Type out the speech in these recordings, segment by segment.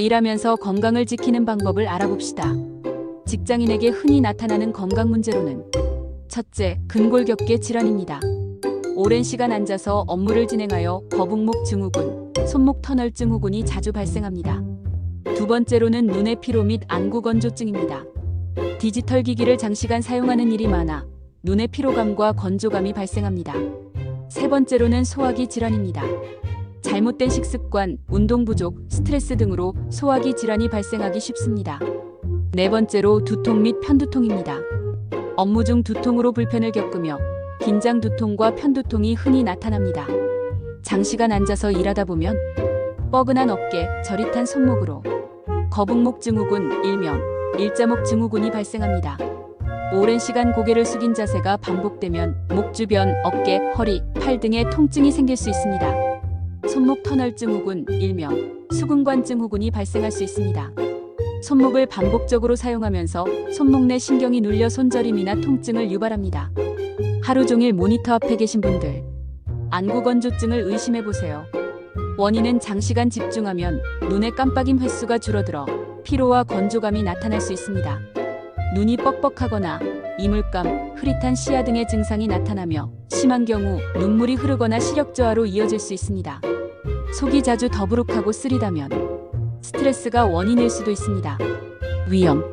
일하면서 건강을 지키는 방법을 알아봅시다. 직장인에게 흔히 나타나는 건강 문제로는 첫째, 근골격계 질환입니다. 오랜 시간 앉아서 업무를 진행하여 거북목 증후군, 손목 터널 증후군이 자주 발생합니다. 두 번째로는 눈의 피로 및 안구 건조증입니다. 디지털 기기를 장시간 사용하는 일이 많아 눈의 피로감과 건조감이 발생합니다. 세 번째로는 소화기 질환입니다. 잘못된 식습관, 운동 부족, 스트레스 등으로 소화기 질환이 발생하기 쉽습니다. 네 번째로 두통 및 편두통입니다. 업무 중 두통으로 불편을 겪으며 긴장 두통과 편두통이 흔히 나타납니다. 장시간 앉아서 일하다 보면 뻐근한 어깨, 저릿한 손목으로 거북목 증후군, 일명 일자목 증후군이 발생합니다. 오랜 시간 고개를 숙인 자세가 반복되면 목 주변, 어깨, 허리, 팔 등의 통증이 생길 수 있습니다. 손목 터널 증후군, 일명 수근관 증후군이 발생할 수 있습니다. 손목을 반복적으로 사용하면서 손목 내 신경이 눌려 손저림이나 통증을 유발합니다. 하루 종일 모니터 앞에 계신 분들, 안구 건조증을 의심해 보세요. 원인은 장시간 집중하면 눈의 깜빡임 횟수가 줄어들어 피로와 건조감이 나타날 수 있습니다. 눈이 뻑뻑하거나 이물감, 흐릿한 시야 등의 증상이 나타나며 심한 경우 눈물이 흐르거나 시력 저하로 이어질 수 있습니다. 속이 자주 더부룩하고 쓰리다면 스트레스가 원인일 수도 있습니다. 위염.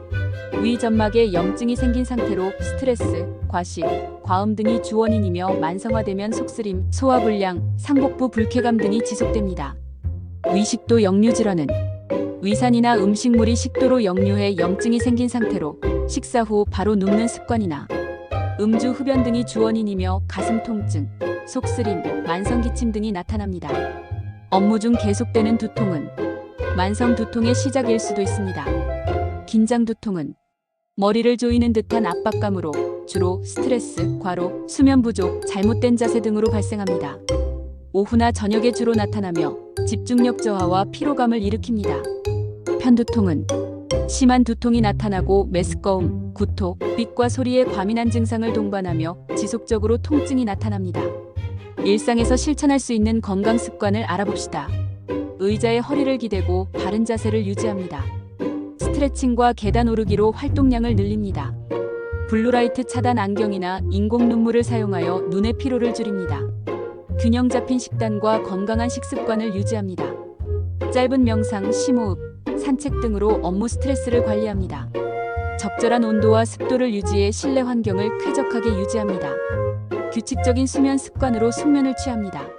위 점막에 염증이 생긴 상태로 스트레스, 과식, 과음 등이 주원인이며 만성화되면 속쓰림, 소화불량, 상복부 불쾌감 등이 지속됩니다. 위식도 역류 질환은 위산이나 음식물이 식도로 역류해 염증이 생긴 상태로 식사 후 바로 눕는 습관이나 음주 흡연 등이 주원인이며 가슴 통증, 속쓰림, 만성 기침 등이 나타납니다. 업무 중 계속되는 두통은 만성 두통의 시작일 수도 있습니다. 긴장 두통은 머리를 조이는 듯한 압박감으로 주로 스트레스, 과로, 수면 부족, 잘못된 자세 등으로 발생합니다. 오후나 저녁에 주로 나타나며 집중력 저하와 피로감을 일으킵니다. 편두통은 심한 두통이 나타나고 메스꺼움, 구토, 빛과 소리에 과민한 증상을 동반하며 지속적으로 통증이 나타납니다. 일상에서 실천할 수 있는 건강 습관을 알아봅시다. 의자에 허리를 기대고 바른 자세를 유지합니다. 스트레칭과 계단 오르기로 활동량을 늘립니다. 블루라이트 차단 안경이나 인공 눈물을 사용하여 눈의 피로를 줄입니다. 균형 잡힌 식단과 건강한 식습관을 유지합니다. 짧은 명상, 심호흡, 산책 등으로 업무 스트레스를 관리합니다. 적절한 온도와 습도를 유지해 실내 환경을 쾌적하게 유지합니다. 규칙적인 수면 습관으로 숙면을 취합니다.